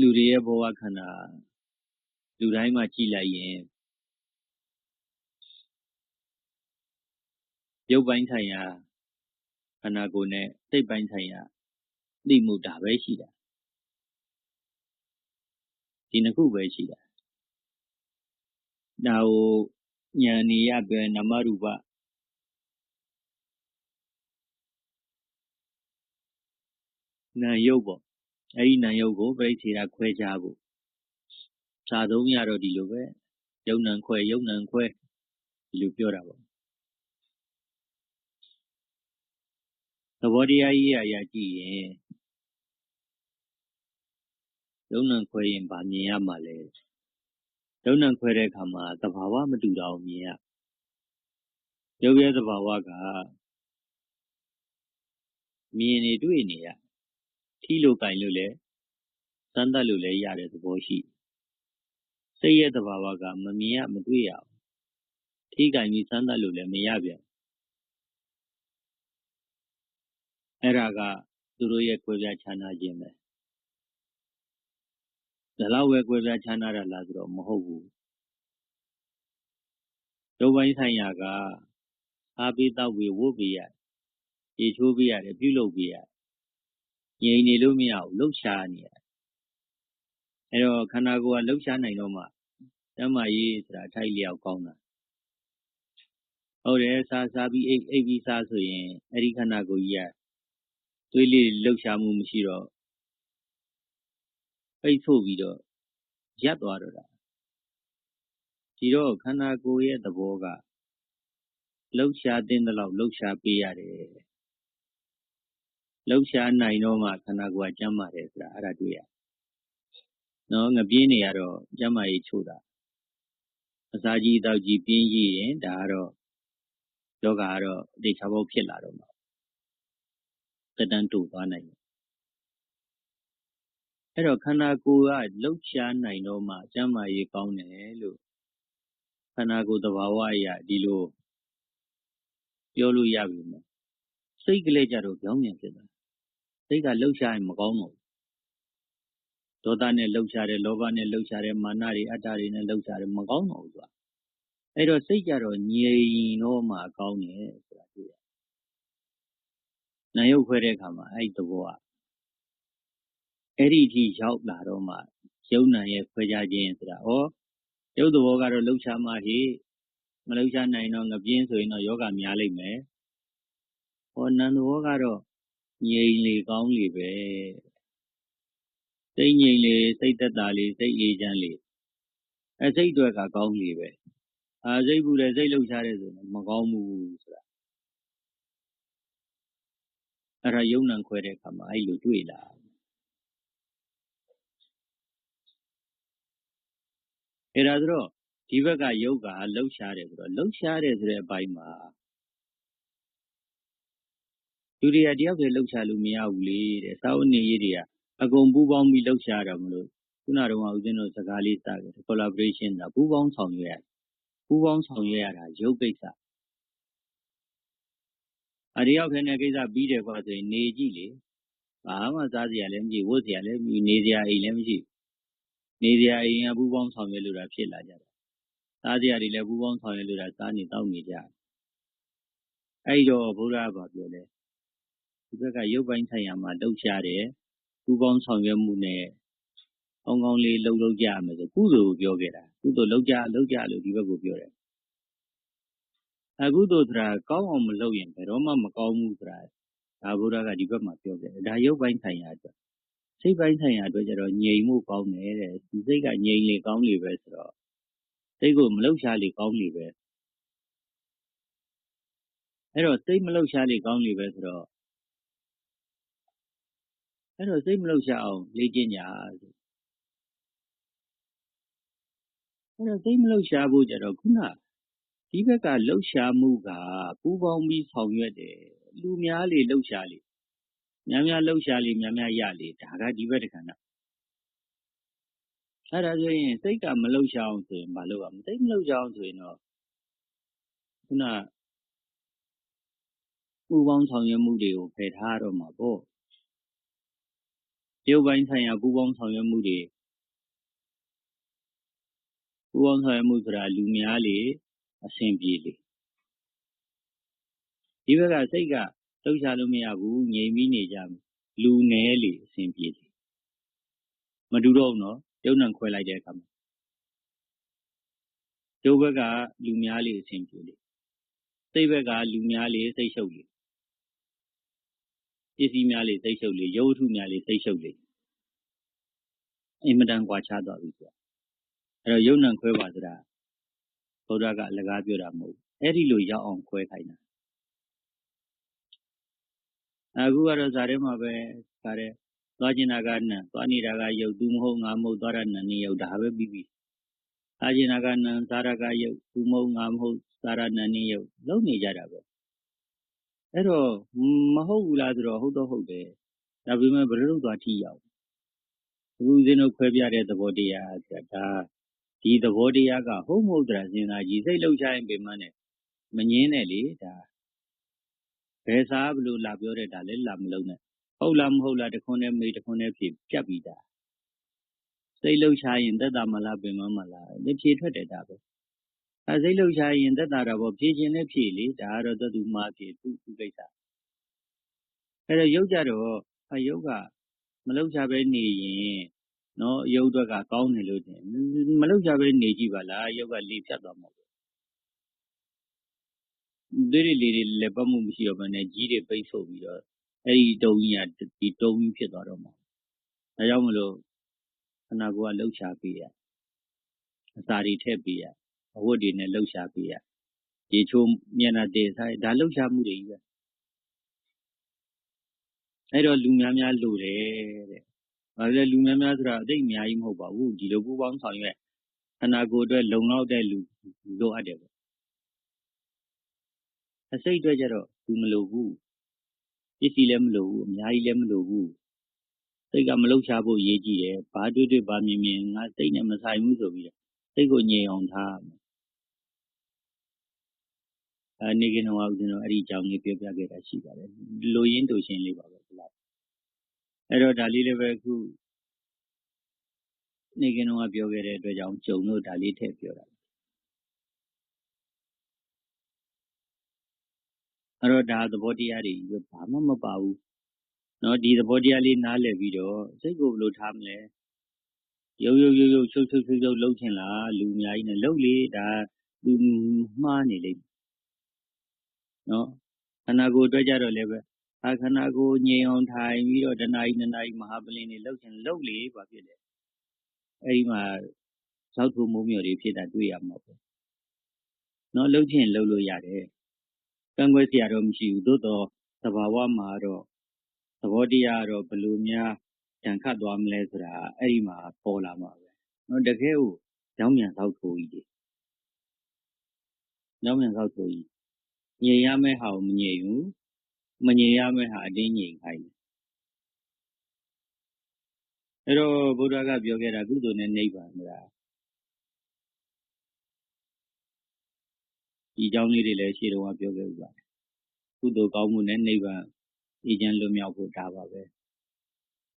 လူတွေရဲ့ဘဝခန္ဓာလူတိုင်းမှာကြည်လိုက်ရင်ရုပ်ပိုင်းဆိုင်ရာခန္ဓာကိုယ်နဲ့စိတ်ပိုင်းဆိုင်ရာသိမှုဒါပဲရှိတာဒီနှစ်ခုပဲရှိတာဒါကိုဉာဏ်နေရပဲနာမရူပနာယုတ်ပေါ့ အဲ့ဒီနာယုတ်ကိုပြိစေတာခွဲခြားဖို့စာသုံးရတော့ဒီလိုပဲယုံနံခွဲယုံနံခွဲဒီလိုပြောတာပေါ့သဘောတရားကြီးအရာကြည့်ရင်ယုံနံခွဲရင်ဗာမြင်ရမှာလဲယုံနံခွဲတဲ့အခါမှာသဘာဝမတူတာကိုမြင်ရရုပ်ရဲ့သဘာဝကမြင်နေတွေ့နေရ ထီလို့ကင်လို့လဲစမ်းသပ်လို့လဲရတဲ့သဘောရှိစိတ်ရဲ့သဘာဝကမမြင်ရမတွေ့ရဘူးထိကင်ပြီးစမ်းသပ်လို့လဲမရပြန်အဲ့ဒါကသူတို့ရဲ့ကွဲပြားခြားနာခြင်းပဲဒါလောက်ပဲကွဲပြားခြားနာတာလားဆိုတော့မဟုတ်ဘူးဒုပိုင်းဆိုင်ရာကအားပေးတော့ပြီးဝုတ်ပြီးရရေချိုးပြီးရတယ်ပြုလုပ်ပြီးရ ငြိမ်နေလို့မရဘူးလှုပ်ရှားနေရအဲ့တော့ခန္ဓာကိုယ်ကလှုပ်ရှားနိုင်တော့မှတမရေးဆိုတာထိုက်လျောက်ကောင်းတာဟုတ်တယ်စားစားပြီးအိပ်အိပ်ပြီးစားဆိုရင်အဲ့ဒီခန္ဓာကိုယ်ကြီးကသွေးလေးလှုပ်ရှားမှုမရှိတော့ပိတ်ဆို့ပြီးတော့ရပ်သွားတော့တာဒီတော့ခန္ဓာကိုယ်ရဲ့သဘောကလှုပ်ရှားတဲ့လောက်လှုပ်ရှားပေးရတယ် လှုပ်ရှားနိုင်တော့မှခန္ဓာကိုယ်ကကျမ်းပါတယ်ဆိုတာအဲ့ဒါတွေ့ရနော်ငပြင်းနေရတော့ကျမ်းမာရေးချို့တာအစာကြီးတောက်ကြီးပြင်းကြီးရင်ဒါကတော့ယောဂါကတော့ဒေချာဘောဖြစ်လာတော့မှာတက်တန်းတူသွားနိုင်တယ်အဲ့တော့ခန္ဓာကိုယ်ကလှုပ်ရှားနိုင်တော့မှကျမ်းမာရေးကောင်းတယ်လို့ခန္ဓာကိုယ်သဘာဝအရဒီလိုပြောလို့ရပြီမယ်စိတ်ကလေးကြတော့ကြောင်းမြန်ဖြစ်တာ စိတ်ကလှုပ်ရှားရင်မကောင်းတော့ဘူးဒေါသနဲ့လှုပ်ရှားတယ်လောဘနဲ့လှုပ်ရှားတယ်မာနတွေအတ္တတွေနဲ့လှုပ်ရှားတယ်မကောင်းတော့ဘူးသူကအဲ့တော့စိတ်ကြတော့ငြိမ်တော့မှကောင်းတယ်ဆိုတာတွေ့ရနာယုတ်ခွဲတဲ့အခါမှာအဲ့ဒီသဘောကအဲ့ဒီအထိရောက်လာတော့မှယုံနာရဲ့ခွဲခြားခြင်းဆိုတာဩရုပ်သဘောကတော့လှုပ်ရှားမှဟိမလှုပ်ရှားနိုင်တော့ငပြင်းဆိုရင်တော့ယောဂများလိမ့်မယ်ဟောနံသဘောကတော့ ငြိမ်လေကောင်းလေပဲစိတ်ငြိမ်လေစိတ်သက်သာလေစိတ်အေးချမ်းလေအဲစိတ်အတွက်ကကောင်းလေပဲအာစိတ်ဘူးလေစိတ်လှုပ်ရှားတယ်ဆိုရင်မကောင်းဘူးဆိုတာအဲ့ဒါယုံနံခွဲတဲ့အခါမှာအဲ့လိုတွေ့လာအဲ့ဒါဆိုတော့ဒီဘက်ကယုတ်ကလှုပ်ရှားတယ်ဆိုတော့လှုပ်ရှားတယ်ဆိုတဲ့အပိုင်းမှာ လူတွေက တယောက်တည်းလှုပ်ရှားလို့ မရဘူးလေတဲ့ စာဝတ်နေရေးတွေက အကုန်ပူးပေါင်းပြီးလှုပ်ရှားတာမလို့ ခုနကတော့ဦးဇင်းတို့ စကားလေးစခဲ့ collaboration တာ ပူးပေါင်းဆောင်ရွက်ရပူးပေါင်းဆောင်ရွက်ရတာ ရုပ်ကိစ္စအတယောက်ထဲနဲ့ ကိစ္စပြီးတယ်ကွာဆိုရင် နေကြည့်လေ ဘာမှ စားစရာလည်းမရှိ ဝတ်စရာလည်းမရှိ နေစရာအိမ်လည်းမရှိ နေစရာအိမ်က ပူးပေါင်းဆောင်ရွက်လို့တာဖြစ်လာကြတယ်စားစရာတွေလည်း ပူးပေါင်းဆောင်ရွက်လို့တာစားနေတောက်နေကြအဲ့တော့ ဘုရားကပြောလဲ ဒီဘက်က ရုပ်ပိုင်းဆိုင်ရာမှာလှုပ်ရှားတယ် ပူပေါင်းဆောင်ရွက်မှုနဲ့ ကောင်းကောင်းလေးလှုပ်လှုပ်ကြရမယ်ဆို ကုသိုလ်ကို ပြောခဲ့တာ ကုသိုလ်လှုပ်ကြလှုပ်ကြလို့ ဒီဘက်ကို ပြောတယ်အခုတို့ဆိုတာ ကောင်းအောင်မလုပ်ရင် ဘယ်တော့မှ မကောင်းဘူးဆိုတာ ဒါဘုရားကဒီဘက်မှာ ပြောခဲ့တယ် ဒါရုပ်ပိုင်းဆိုင်ရာအတွက် စိတ်ပိုင်းဆိုင်ရာအတွက်ကျတော့ ငြိမ်မှုကောင်းတယ်တဲ့ ဒီစိတ်က ငြိမ်လေ ကောင်းလေပဲဆိုတော့စိတ်ကို မလှုပ်ရှားလေ ကောင်းလေပဲ အဲ့တော့စိတ်မလှုပ်ရှားလေ ကောင်းလေပဲဆိုတော့ အဲ့တော့စိတ်မလှုပ်ရှားအောင်လေ့ကျင့်ကြဆိုအဲ့တော့စိတ်မလှုပ်ရှားဖို့ကြတော့ခုနဒီဘက်ကလှုပ်ရှားမှုကပူပေါင်းပြီးဆောင်ရွက်တယ်လူများလေလှုပ်ရှားလေများများလှုပ်ရှားလေများများရလေဒါကဒီဘက်တခါနာအဲ့ဒါဆိုရင်စိတ်ကမလှုပ်ရှားအောင်ဆိုရင်မလုပ်အောင်စိတ်မလှုပ်ရှားအောင်ဆိုရင်တော့ခုနပူပေါင်းဆောင်ရွက်မှုတွေကိုဖယ်ထားတော့မှာပေါ့ ရုပ်ပိုင်းဆိုင်ရာပူးပေါင်းဆောင်ရွက်မှုတွေပူးပေါင်းဆောင်ရွက်မှုဆိုတာလူများလေအဆင်ပြေလေဒီဘက်ကစိတ်ကလှုပ်ရှားလို့မရဘူးငြိမ်ပြီးနေကြမယ်လူနည်းလေအဆင်ပြေလေမတူတော့ဘူးနော်ရုပ်နံခွဲလိုက်တဲ့အခါမှာရုပ်ဘက်ကလူများလေအဆင်ပြေလေစိတ်ဘက်ကလူများလေစိတ်ရှုပ်လေပ စ္စည်းများလေစိတ်ရှုပ်လေရုပ်ထုများလေစိတ်ရှုပ်လေအင်မတန်ကွာခြားသွားပြီဆိုအဲ့တော့ယုံနံခွဲပါဆိုတာဘုရားကအလကားပြောတာမဟုတ်ဘူးအဲ့ဒီလိုရောက်အောင်ခွဲခိုင်းတာအခုကတော့ဇာထဲမှာပဲဇာထဲသွားကျင်တာကနံသွားနေတာကယုတ်သူမဟုတ်ငါမဟုတ်သွားရနံနေယုတ်ဒါပဲပြီးပြီသွားကျင်တာကနံဇာရကယုတ်သူမဟုတ်ငါမဟုတ်ဇာရနံနေယုတ်လုံနေကြတာပဲ အဲ့တော့မဟုတ်ဘူးလားဆိုတော့ဟုတ်တော့ဟုတ်တယ်ဒါပေမဲ့ဘယ်လိုလုပ်သွားထိရောက်အခုဦးဇင်းတို့ခွဲပြတဲ့သဘောတရားကဒါဒီသဘောတရားကဟုတ်မဟုတ်တရာစဉ်းစားကြည့်စိတ်လှုပ်ရှားရင်ပင်မနဲ့မငင်းနဲ့လေဒါဘယ်စားဘလို့လာပြောတဲ့ဒါလည်းလာမလုံးနဲ့ဟုတ်လားမဟုတ်လားတခွန်းနဲ့မေးတခွန်းနဲ့ဖြေပြတ်ပြီးသားစိတ်လှုပ်ရှားရင်သက်တာမလားပင်မမလားဒီဖြေထွက်တယ်ဒါပဲအဲ စိတ်လှုပ်ရှားရင်သက်တာတော့ဗောဖြေခြင်းနဲ့ဖြေလေဒါကတော့သတ္တုမှာဖြေသူ့သူ့ကိစ္စအဲတော့ရုပ်ကြတော့အယုတ်ကမလှုပ်ရှားပဲနေရင်နော်ရုပ်အတွက်ကကောင်းတယ်လို့ထင်မလှုပ်ရှားပဲနေကြည့်ပါလားရုပ်ကလေဖြတ်သွားမှာပေါ့ဒီတွေလေတွေလည်းပတ်မှုမရှိတော့ဘဲနဲ့ကြီးတွေပိတ်ဆို့ပြီးတော့အဲ့ဒီတုံကြီးကဒီတုံကြီးဖြစ်သွားတော့မှာဒါကြောင့်မလို့ခန္ဓာကိုယ်ကလှုပ်ရှားပေးရအစာတွေထည့်ပေးရ အဝတ်တွေနဲ့လှုပ်ရှားပေးရရေချိုးမျက်နှာတည်ဆိုင်ဒါလှုပ်ရှားမှုတွေကြီးပဲအဲ့တော့လူများများလိုတယ်တဲ့။ဘာလဲလူများများဆိုတာအသိအများကြီးမဟုတ်ပါဘူးဒီလိုပူပေါင်းဆောင်ရွက်ခန္ဓာကိုယ်အတွက်လုံလောက်တဲ့လူလိုအပ်တယ်ပေါ့အစိတ်အတွက်ကြတော့ဘူးမလိုဘူးပစ္စည်းလည်းမလိုဘူးအများကြီးလည်းမလိုဘူးစိတ်ကမလှုပ်ရှားဖို့ရေးကြည့်တယ်ဘာတွေ့တွေ့ဘာမြင်မြင်ငါစိတ်နဲ့မဆိုင်ဘူးဆိုပြီးတော့စိတ်ကိုငြိမ်အောင်ထားမယ် အဲနေကင်းတော့ကကျွန်တော်အဲ့ဒီအကြောင်းလေးပြောပြခဲ့တာရှိပါတယ်လိုရင်းတူရှင်းလေးပါပဲဒီလောက်အဲ့တော့ဒါလေးလည်းပဲအခုနေကင်းတော့ကပြောခဲ့တဲ့အတွက်ကြောင့်ဂျုံတို့ဒါလေးထည့်ပြောတာအဲ့တော့ဒါသဘောတရားတွေဘာမှမပါဘူးနော်ဒီသဘောတရားလေးနားလည်ပြီးတော့စိတ်ကိုဘယ်လိုထားမလဲရုပ်ရုပ်ရုပ်ရုပ်ချုပ်ချုပ်ချုပ်ချုပ်လှုပ်ချင်လားလူအများကြီးနဲ့လှုပ်လေဒါလူမှားနေလိမ့်မယ် နော်ခန္ဓာကိုယ်အတွက်ကြတော့လည်းပဲအခန္ဓာကိုယ်ငြိမ်အောင်ထိုင်ပြီးတော့တဏှာကြီးတဏှာကြီးမဟာပလင်တွေလှုပ်ခြင်းလှုပ်လေပါဖြစ်တယ်အဲဒီမှာဇောက်ထုံမိုးမျိုးတွေဖြစ်တာတွေ့ရမှာပေါ့နော်လှုပ်ခြင်းလှုပ်လို့ရတယ်ကံွယ်စရာတော့မရှိဘူးသို့တော့သဘာဝမှာတော့သဘောတရားတော့ဘယ်လိုများတန်ခတ်သွားမလဲဆိုတာအဲ့ဒီမှာပေါ်လာမှာပဲနော်တကယ်ကိုကြောင်းမြန်သောက်ထိုးကြီးတွေကြောင်းမြန်သောက်ထိုးကြီး ငြိမ်ရမယ့်ဟာကိုမငြိမ်ဘူးမငြိမ်ရမယ့်ဟာအတင်းငြိမ်ခိုင်းတယ်အဲ့တော့ဘုရားကပြောခဲ့တာကုသိုလ်နဲ့နိဗ္ဗာန်ဆိုတာဒီအကြောင်းလေးတွေလည်းရှေ့တုန်းကပြောခဲ့ဥပါတယ်ကုသိုလ်ကောင်းမှုနဲ့နိဗ္ဗာန်ဤကျမ်းလွတ်မြောက်ဖို့ဒါပါပဲ